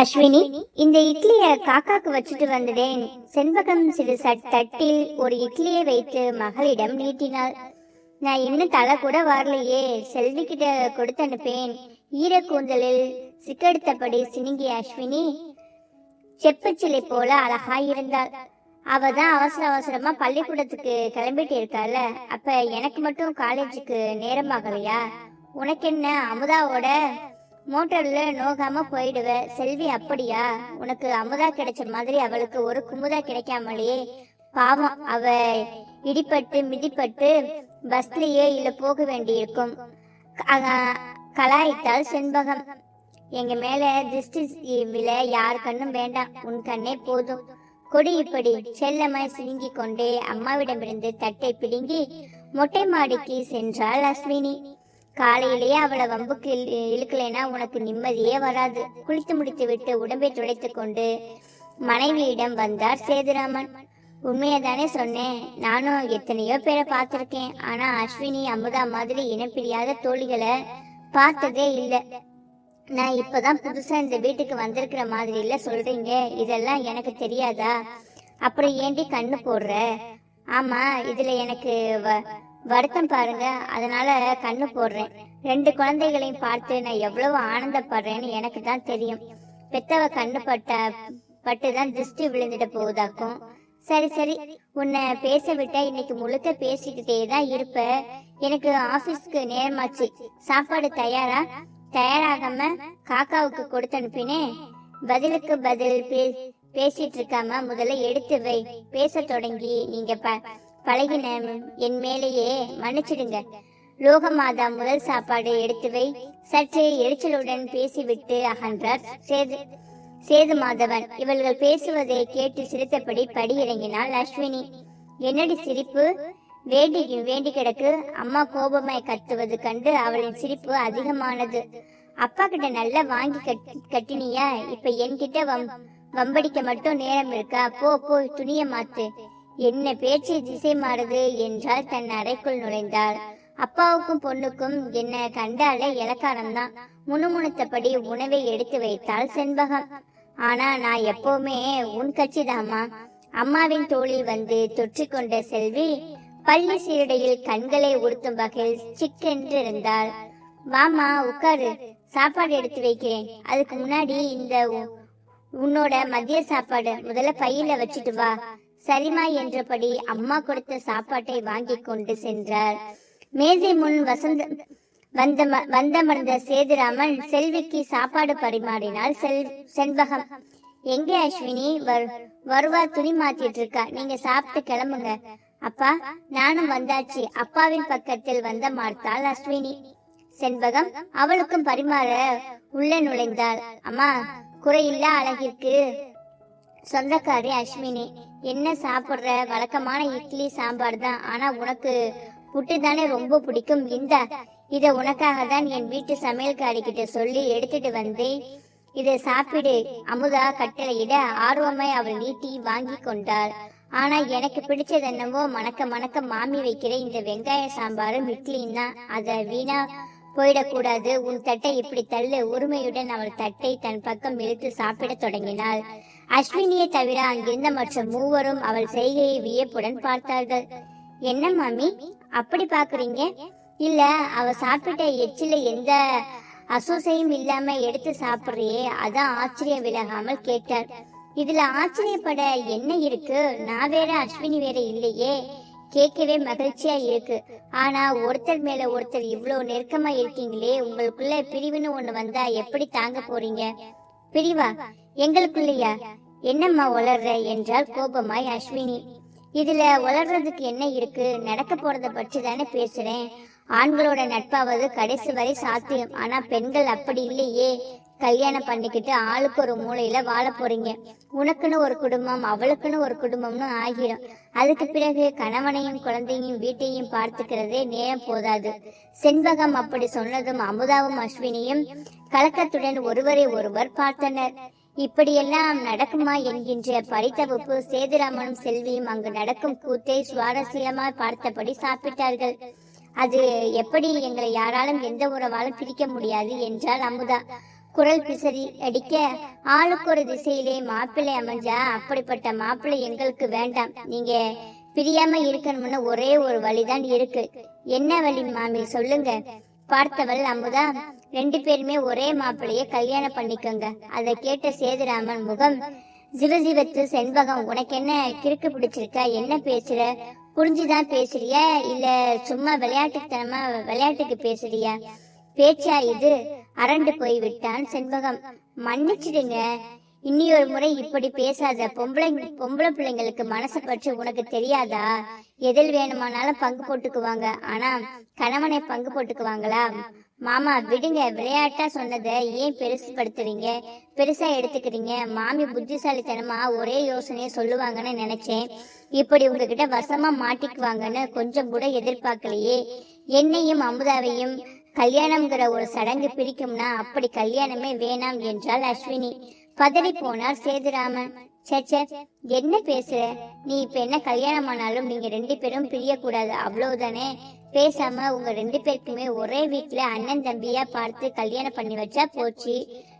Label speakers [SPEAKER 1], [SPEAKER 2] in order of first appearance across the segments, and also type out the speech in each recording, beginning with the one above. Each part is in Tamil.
[SPEAKER 1] அஸ்வினி இந்த இட்லிய காக்காக்கு வச்சுட்டு வந்ததேன். செண்பகம் சிறு சட் தட்டில் ஒரு இட்லியை வைத்து மகளிடம் நீட்டினாள். நான் இன்னும் தலை கூட வரலையே செல்வி கிட்ட கொடுத்து அனுப்பேன். ஈரக்கூந்தலில் சிக்கெடுத்தபடி சினுங்கிய அஸ்வினி செப்பச்சிலை போல அழகா இருந்தாள். அவ தான் அவசர அவசரமா பள்ளிக்கூடத்துக்கு கிளம்பிட்டு இருக்கால அப்ப எனக்கு மட்டும் காலேஜுக்கு நேரமாகலையா உனக்கு என்ன அமுதாவோட? மோட்டர்ல நோகாம போயிடுவ. செல்வி அப்படியா? உனக்கு அமுதா கிடைச்ச மாதிரி அவளுக்கு ஒரு குமுதா கிடைக்காமலேயே பாவம் அவ இடிபட்டு மிதிப்பட்டு பஸ்லயே இல்ல போக வேண்டியிருக்கும். கலாய்த்தால் செண்பகம். எங்க மேல திருஷ்டி வில யார் கண்ணும் வேண்டாம். உன் கண்ணே போதும். கொடி இப்படி செல்லமாய் சுருங்கி கொண்டே அம்மாவிடமிருந்து தட்டை பிடுங்கி மொட்டை மாடிக்கு சென்றாள் அஸ்வினி. காலையிலேயே அவளை வம்புக்கு இழு- இழுக்கலைன்னா உனக்கு நிம்மதியே வராது. குளித்து முடித்து விட்டு உடம்பை துடைத்து கொண்டு மனைவியிடம் வந்தார் சேதுராமன். உண்மையை தானே சொன்னேன். நானும் எத்தனையோ பேரை பார்த்துருக்கேன். ஆனா அஸ்வினி அமுதா மாதிரி இனப்பிரியாத தோழிகளை பார்த்ததே இல்லை. நான் இப்பதான் புதுசா இந்த வீட்டுக்கு வந்திருக்கிற மாதிரி இல்ல சொல்றீங்க. இதெல்லாம் எனக்கு தெரியாதா? அப்புறம் ஏண்டி கண்ணு போடுற? ஆமா இதுல எனக்கு வ- வருத்தம் பாருங்க. அதனால கண்ணு போடுறேன். ரெண்டு குழந்தைகளையும் பார்த்து நான் எவ்வளவு ஆனந்தப்படுறேன்னு எனக்கு தான் தெரியும். பெத்தவ கண்ணு பட்ட தான் திருஷ்டி விழுந்துட்டு போகுதாக்கும். சரி சரி. உன்னை பேச விட்டா இன்னைக்கு முழுக்க பேசிக்கிட்டே தான் இருப்ப. எனக்கு ஆபீஸ்க்கு நேரமாச்சு. சாப்பாடு தயாரா? தயாராகாம காக்காவுக்கு கொடுத்து அனுப்பினே. பதிலுக்கு பதில் பேசிட்டு இருக்காம முதல்ல எடுத்து வை. பேச தொடங்கி. நீங்க ப- பழகின என் மேலேயே மன்னிச்சிடுங்க. லோகமாதா முதல் சாப்பாடு எடுத்து வை சற்றே எரிச்சலுடன் பேசிவிட்டு அகன்றார் சேது சேது மாதவன் இவள்கள் பேசுவதை கேட்டு சிரித்தபடி படி இறங்கினாள் அஸ்வினி. என்னடி சிரிப்பு? வேண்டி வேண்டி கிடக்கு அம்மா கோபமாய் கத்துவது கண்டு அவளின் சிரிப்பு அதிகமானது. அப்பா கிட்ட நல்லா வாங்கி கட்- கட்டினியா? இப்ப என்கிட்ட வம் வம்படிக்க மட்டும் நேரம் இருக்கா? போ போ துணிய மாத்து. என்ன பேச்சு திசை மாறுது என்றால் தன் அறைக்குள் நுழைந்தாள். அப்பாவுக்கும் பொண்ணுக்கும் என்ன கண்டாலே இலக்காரம்தான் முணுமுணுத்தபடி உணவை எடுத்து வைத்தாள் செண்பகம். ஆனா நான் எப்பவுமே உன் கட்சிதாம்மா அம்மாவின் தோளில் வந்து தொற்றிக்கொண்ட செல்வி பள்ளி சீருடையில் கண்களை உறுத்தும் வகையில் சிக்கென்று இருந்தாள் வாமா உட்காரு. சாப்பாடு எடுத்து வைக்கிறேன். அதுக்கு முன்னாடி இந்த உ- உன்னோட மதிய சாப்பாடு முதல்ல பையில வச்சுட்டு வா. சரிமா என்றபடி அம்மா கொடுத்த சாப்பாட்டை வாங்கி கொண்டு சென்றார். மேஜை முன் வசந்த வந்த வந்தமர்ந்த சேதுராமன் செல்விக்கு சாப்பாடு பரிமாறினால் செல் செண்பகம். எங்கே அஸ்வினி? வருவா துணி மாத்திட்டு இருக்கா நீங்க சாப்பிட்டு கிளம்புங்க. அப்பா நானும் வந்தாச்சு. அப்பாவின் பக்கத்தில் வந்த மார்த்தாள் அஸ்வினி. செண்பகம். அவளுக்கும் பரிமாற உள்ள நுழைந்தாள். அம்மா குறையில்லா அழகிற்கு சொந்தக்காரி அஸ்வினி என்ன சாப்பிடுற? வழக்கமான இட்லி சாம்பார் தான். ஆனா உனக்கு புட்டு தானே ரொம்ப பிடிக்கும். இந்த இத உனக்காக தான் என் வீட்டு சமையல்காரி கிட்ட சொல்லி எடுத்துட்டு வந்தேன். இதை சாப்பிடு. அமுதா கட்டளையிட ஆர்வமாய் அவள் நீட்டி வாங்கி கொண்டாள். ஆனா எனக்கு பிடிச்சது என்னவோ மணக்க மணக்க மாமி வைக்கிற இந்த வெங்காய சாம்பாரும் இட்லியும் தான். அத வீணா போயிடக்கூடாது. உன் தட்டை இப்படி தள்ளு. உரிமையுடன் அவள் தட்டை தன் பக்கம் இழுத்து சாப்பிடத் தொடங்கினாள். அஸ்வினியை தவிர அங்கிருந்த மற்ற மூவரும் அவள் செய்கையை வியப்புடன் பார்த்தார்கள். என்ன மாமி? அப்படி பாக்குறீங்க இல்ல அவ சாப்பிட்ட எச்சில எந்த அசூசையும் இல்லாம எடுத்து சாப்பிடுறியே அதான் ஆச்சரியம் விலகாமல் கேட்டார். இதுல ஆச்சரியப்பட என்ன இருக்கு? நான் வேற அஸ்வினி வேற இல்லையே. கேட்கவே மகிழ்ச்சியா இருக்கு. ஆனா ஒருத்தர் மேல ஒருத்தர் இவ்வளவு நெருக்கமா இருக்கீங்களே உங்களுக்குள்ள பிரிவுன்னு ஒண்ணு வந்தா எப்படி தாங்க போறீங்க? பிரிவா எங்களுக்குள்ளயா? என்னம்மா உளர்ற? என்றால் கோபமாய் அஸ்வினி. இதுல உளர்றதுக்கு என்ன இருக்கு? நடக்க போறத பற்றி தானே பேசுறேன். ஆண்களோட நட்பாவது கடைசி வரை சாத்தியம். ஆனா பெண்கள் அப்படி இல்லையே. கல்யாணம் பண்ணிக்கிட்டு ஆளுக்கு ஒரு மூலையில வாழ போறீங்க. உனக்குன்னு ஒரு குடும்பம் அவளுக்குன்னு ஒரு குடும்பம்னு ஆகிரும் அதுக்கு பிறகு கணவனையும் குழந்தையும் வீட்டையும் பார்த்துக்கிறதே நேரம் போதாது. செண்பகம் அப்படி சொன்னதும் அமுதாவும் அஸ்வினியும் கலக்கத்துடன் ஒருவரை ஒருவர் பார்த்தனர். இப்படியெல்லாம் நடக்குமா என்கின்ற பரிதவிப்பு சேதுராமனும் செல்வியும் அங்கு நடக்கும் கூத்தை சுவாரஸ்யமாய் பார்த்தபடி சாப்பிட்டார்கள். அது எப்படி எங்களை யாராலும் எந்த உறவாலும் பிரிக்க முடியாது என்றால் அமுதா. குரல் பிசறி அடிக்க ஆளுக்கு ஒரு திசையிலே மாப்பிள்ளை அமைஞ்சா அப்படிப்பட்ட மாப்பிள்ளை எங்களுக்கு வேண்டாம். நீங்க பிரியாம இருக்கணும்னு ஒரே ஒரு வழிதான் இருக்கு. என்ன வழி மாமி சொல்லுங்க. பார்த்தவள் அமுதா ரெண்டு பேருமே ஒரே மாப்பிள்ளைய கல்யாணம் பண்ணிக்கோங்க. அதை கேட்ட சேதுராமன் முகம் ஜிவஜிவத்து செண்பகம். உனக்கு என்ன கிறுக்கு பிடிச்சிருக்கா? என்ன பேசுற? புரிஞ்சுதான் பேசுறியா? இல்ல சும்மா விளையாட்டுத்தனமா விளையாட்டுக்கு பேசுறியா? பேச்சா இது அரண்டு போய் விட்டான் செண்பகம். மன்னிச்சிடுங்க. இனி ஒரு முறை இப்படி பேசாத பொம்பளை பொம்பளை பிள்ளைங்களுக்கு மனசு பற்றி உனக்கு தெரியாதா? எதில் வேணுமானாலும் பங்கு போட்டுக்குவாங்க. ஆனா கணவனை பங்கு போட்டுக்குவாங்களா? மாமா விடுங்க. விளையாட்டா சொன்னதை ஏன் பெருசு படுத்துறீங்க பெருசா எடுத்துக்கிறீங்க. மாமி புத்திசாலித்தனமா ஒரே யோசனையை சொல்லுவாங்கன்னு நினைச்சேன். இப்படி உங்ககிட்ட வசமா மாட்டிக்குவாங்கன்னு கொஞ்சம் கூட எதிர்பார்க்கலையே. என்னையும் அமுதாவையும் கல்யாணம்ங்கிற ஒரு சடங்கு பிடிக்கும்னா அப்படி கல்யாணமே வேணாம் என்றாள் அஸ்வினி. பதறி போனார் சேதுராமன். என்ன பேசுற? நீ இப்ப என்ன கல்யாணம் ஆனாலும் நீங்க ரெண்டு பேரும் பிரியக்கூடாது. அவ்வளவுதானே? பேசாம உங்க ரெண்டு பேருக்குமே ஒரே வீட்டுல அண்ணன் தம்பியா பார்த்து கல்யாணம் பண்ணி வச்சா போச்சு.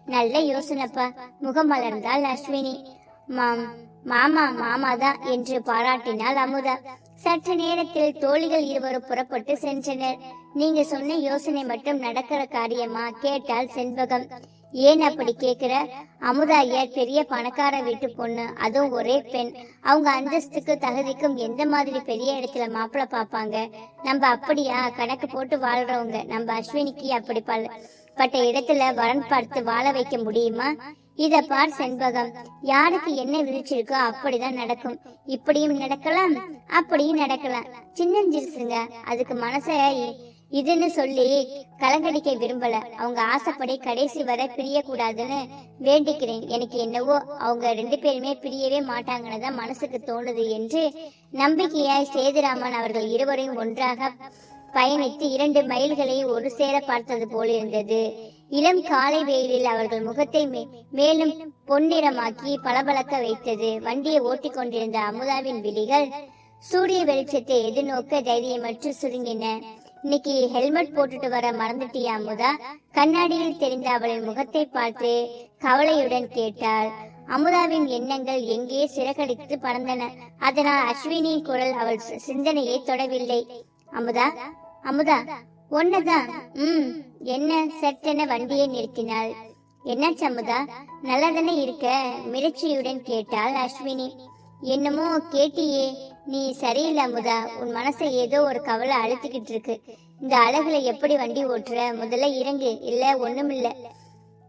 [SPEAKER 1] நல்ல யோசனைப்பா. முகமலர்ந்தாள் அஸ்வினி. மாம் மாமா தான் என்று பாராட்டினாள் அமுதா. சற்று நேரத்தில் தோழிகள் இருவரும் புறப்பட்டு சென்றனர். நீங்க சொன்ன யோசனை மட்டும் நடக்கிற காரியமா? கேட்டால் செண்பகம். ஏன் அப்படி கேக்குற? அமுதா ஐயர் பெரிய பணக்கார வீட்டு பொண்ணு. அதுவும் ஒரே பெண். அவங்க அந்தஸ்துக்கு தகுதிக்கும் எந்த மாதிரி பெரிய இடத்துல மாப்பிள்ள பார்ப்பாங்க? நம்ம அப்படியா? கணக்கு போட்டு வாழ்றவங்க. நம்ம அஸ்வினிக்கு அப்படி பல பட்ட இடத்துல வரன் பார்த்து வாழ வைக்க முடியுமா? இத பார் செண்பகம். யாருக்கு என்ன விதிச்சிருக்கோ அப்படிதான் நடக்கும். இப்படியும் நடக்கலாம் அப்படியும் நடக்கலாம். சின்னஞ்சிருசுங்க அதுக்கு மனச இதுன்னு சொல்லி கலங்கடிக்க விரும்பல. அவங்க ஆசைப்படி கடைசி வரை பிரியக்கூடாதுன்னு வேண்டிக்கிறேன். எனக்கு என்னவோ அவங்க ரெண்டு பேருமே பிரியவே மாட்டாங்கன்னு தான் மனசுக்கு தோணுது என்று நம்பிக்கையாய் சேதுராமன் அவர்கள் இருவரையும் ஒன்றாக பயணித்து இரண்டு மைல்களை ஒரு சேர பார்த்தது போல் இருந்தது. இளம் காலை வெயிலில் அவர்கள் முகத்தை மே- மேலும் பொன்னிறமாக்கி பளபளக்க வைத்தது. வண்டியை ஓட்டிக் கொண்டிருந்த அமுதாவின் விழிகள் சூரிய வெளிச்சத்தை எதிர்நோக்க தைரியமற்று சுருங்கின. இன்னைக்கு ஹெல்மெட் போட்டுட்டு வர மறந்துட்டியா அமுதா கண்ணாடியில் தெரிந்த அவளின் முகத்தை பார்த்து கவலையுடன் கேட்டாள். அமுதாவின் எண்ணங்கள் எங்கே சிறகடித்து பறந்தன. அதனால் அஸ்வினியின் குரல் அவள் சிந்தனையை தொடவில்லை. அமுதா அமுதா ஒன்னதான் ம் என்ன சட்டென வண்டியை நிறுத்தினாள். என்னாச்சு அமுதா? நல்லதானே இருக்க? மிரட்சியுடன் கேட்டாள் அஸ்வினி. என்னமோ கேட்டியே நீ சரியில்லை அமுதா. உன் மனசை ஏதோ ஒரு கவலை அழுத்திக்கிட்டு இருக்கு. இந்த அழகுல எப்படி வண்டி ஓட்டுற? முதல்ல இறங்கு. இல்ல ஒண்ணுமில்ல.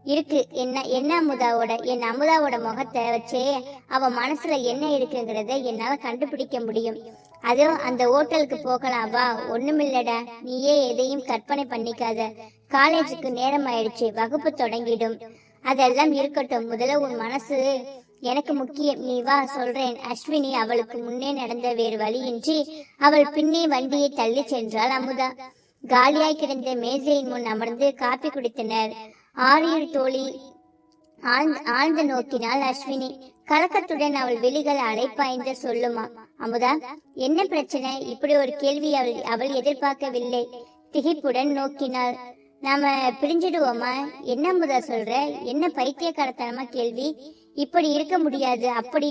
[SPEAKER 1] இருக்கு. என்ன என்ன அமுதாவோட? என் அமுதாவோட முகத்தை வச்சே அவ மனசுல என்ன இருக்குங்கிறத என்னால கண்டுபிடிக்க முடியும். அதுவும் அந்த ஹோட்டலுக்கு போகலாம். வா ஒண்ணுமில்லடா. நீயே எதையும் கற்பனை பண்ணிக்காத. காலேஜுக்கு நேரம் ஆயிடுச்சு வகுப்பு தொடங்கிடும். அதெல்லாம் இருக்கட்டும். முதல்ல உன் மனசு. எனக்கு முக்கியம். நீ வா சொல்றேன். அஸ்வினி அவளுக்கு முன்னே நடந்த வேறு வழியின்றி அவள் பின்னே வண்டியை தள்ளி சென்றாள் அமுதா. காலியாய் கிடந்த மேஜையின் முன் அமர்ந்து காப்பி குடித்தனர். ஆரியர் தோழி ஆழ்ந்து ஆழ்ந்து நோக்கினாள் அஸ்வினி. கலக்கத்துடன் அவள் விழிகள் அலைப்பாய்ந்து சொல்லுமா அமுதா என்ன பிரச்சனை? இப்படி ஒரு கேள்வி அவள் அவள் எதிர்பார்க்கவில்லை. திகைப்புடன் நோக்கினாள். நாம பிரிஞ்சிடுவோமா? என்ன அமுதா சொல்ற? என்ன பைத்தியக்காரத்தனமா கேள்வி? இப்படி இருக்க முடியாது அப்படி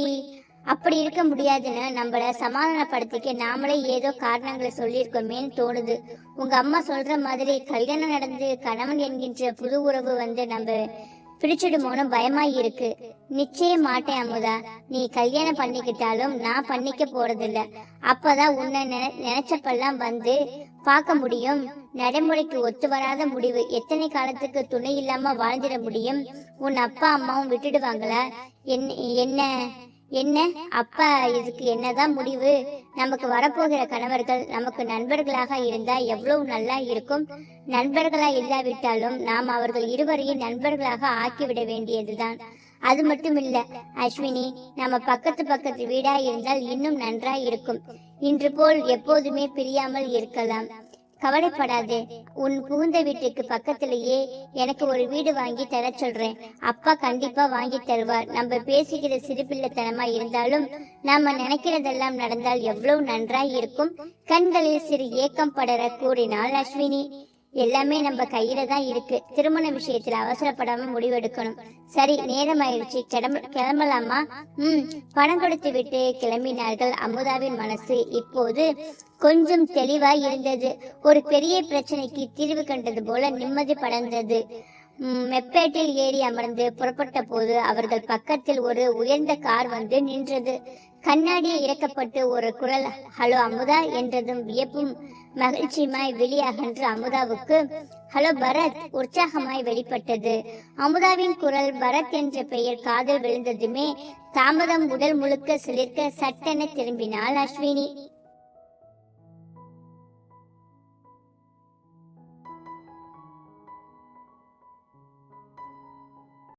[SPEAKER 1] அப்படி இருக்க முடியாதுன்னு நம்மள சமாதானப்படுத்திக்க நாமளே ஏதோ காரணங்களை சொல்லியிருக்கோமேன்னு தோணுது. உங்க அம்மா சொல்ற மாதிரி கல்யாணம் நடந்து கணவன் என்கின்ற புது உறவு வந்து நம்ம பிடிச்சிடுமோன்னு பயமா இருக்கு. நிச்சயம் மாட்டேன் அமுதா. நீ கல்யாணம் பண்ணிக்கிட்டாலும் நான் பண்ணிக்க போறதில்ல. அப்பதான் உன்னை நினைச்சப்பெல்லாம் வந்து பார்க்க முடியும். நடைமுறைக்கு ஒத்து வராத முடிவு எத்தனை காலத்துக்கு துணை இல்லாம வாழ்ந்திட முடியும்? உன் அப்பா அம்மாவும் விட்டுடுவாங்களா? என்ன என்ன என்ன? அப்பா இதுக்கு என்னதான் முடிவு? நமக்கு வரப்போகிற கணவர்கள் நமக்கு நண்பர்களாக இருந்தா எவ்வளவு நல்லா இருக்கும். நண்பர்களா இல்லாவிட்டாலும் நாம் அவர்கள் இருவரையும் நண்பர்களாக ஆக்கிவிட வேண்டியதுதான். அது மட்டும் இல்ல அஸ்வினி நம்ம பக்கத்து பக்கத்து வீடா இருந்தால் இன்னும் நன்றாய் இருக்கும். இன்று போல் எப்போதுமே பிரியாமல் இருக்கலாம். கவலைப்படாதே. உன் புகுந்த வீட்டுக்கு பக்கத்திலேயே எனக்கு ஒரு வீடு வாங்கி தர சொல்றேன். அப்பா கண்டிப்பா வாங்கி தருவார். நம்ம பேசிக்கிற சிறுபிள்ளைத்தனமா இருந்தாலும் நாம நினைக்கிறதெல்லாம் நடந்தால் எவ்வளவு நன்றாய் இருக்கும். கண்களில் சிறு ஏக்கம் படர கூறினாள் அஸ்வினி. எல்லாமே நம்ம கையில தான் இருக்கு. திருமண விஷயத்துல அவசரப்படாம முடிவெடுக்கணும். சரி நேரம் ஆயிடுச்சு கிளம்ப கிளம்பலாமா? ம் பணம் கொடுத்து விட்டு கிளம்பினார்கள் அமுதாவின் மனசு. இப்போது கொஞ்சம் தெளிவாய் இருந்தது. ஒரு பெரிய பிரச்சனைக்கு தீர்வு கண்டது போல நிம்மதி படர்ந்தது. மெப்பேட்டில் ஏறி அமர்ந்து புறப்பட்ட போது அவர்கள் பக்கத்தில் ஒரு உயர்ந்த கார் வந்து நின்றது. கண்ணாடி இறக்கப்பட்டு ஒரு குரல் ஹலோ அமுதா என்றதும் வியப்பும் மகிழ்ச்சியுமாய் வெளியகன்று அமுதாவுக்கு ஹலோ பரத் உற்சாகமாய் வெளிப்பட்டது. அமுதாவின் குரல் பரத் என்ற பெயர் காதில் விழுந்ததுமே தாமதம் உடல் முழுக்க சிலிர்க்க சட்டென திரும்பினாள் அஸ்வினி.